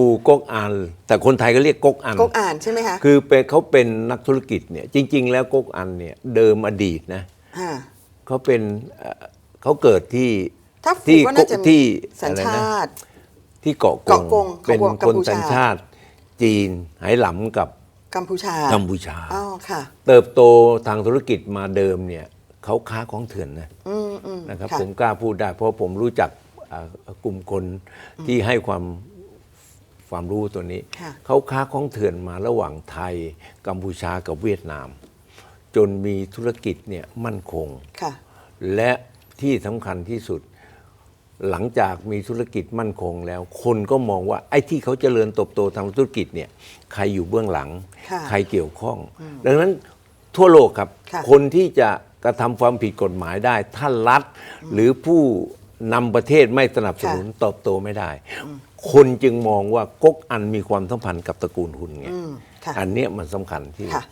ฟูกกอัน แต่คนไทยก็เรียกกกอัน กกอ่านใช่ไหมคะคือเป็นเขาเป็นนักธุรกิจเนี่ยจริง ๆ แล้วกกอันเนี่ยเดิมอดีตนะฮะเขาเป็นเอ่อเขาเกิดที่ ถ้าฟูที่ก็น่าจะที่สัญอะไรชนะาติ ที่เกาะกเกาะกงเป็นของคนกัมพูชา สัญชาติ จีนไหหลำกับกัมพูชากัมพูชา อ๋อค่ะ เติบโตทางธุรกิจมาเดิมเนี่ยเขาค้าของเถื่อนนะอืมอืมนะครับค่ะผมกล้าพูดได้ เพราะผมรู้จักอ่ากลุ่มคนที่ให้ความ ความรู้ตัวนี้ค่ะเขาค้าของเถื่อนมาระหว่างไทย กัมพูชากับเวียดนาม จนมีธุรกิจเนี่ยมั่นคงค่ะและที่สำคัญที่สุดหลังจากมีธุรกิจมั่นคงแล้ว คนก็มองว่าไอ้ที่เขาเจริญเติบโตทางธุรกิจเนี่ยใครอยู่เบื้องหลังค่ะใครเกี่ยวข้อง ดังนั้นทั่วโลกครับค่ะคนที่จะกระทำความผิดกฎหมายได้ถ้ารัฐหรือผู้ นำประเทศไม่สนับสนุนเติบโตไม่ได้ คนจึงมองว่าก๊กอันมีความสัมพันธ์กับตระกูลหุนไงอืมค่ะอันเนี้ยมันสำคัญที่ค่ะ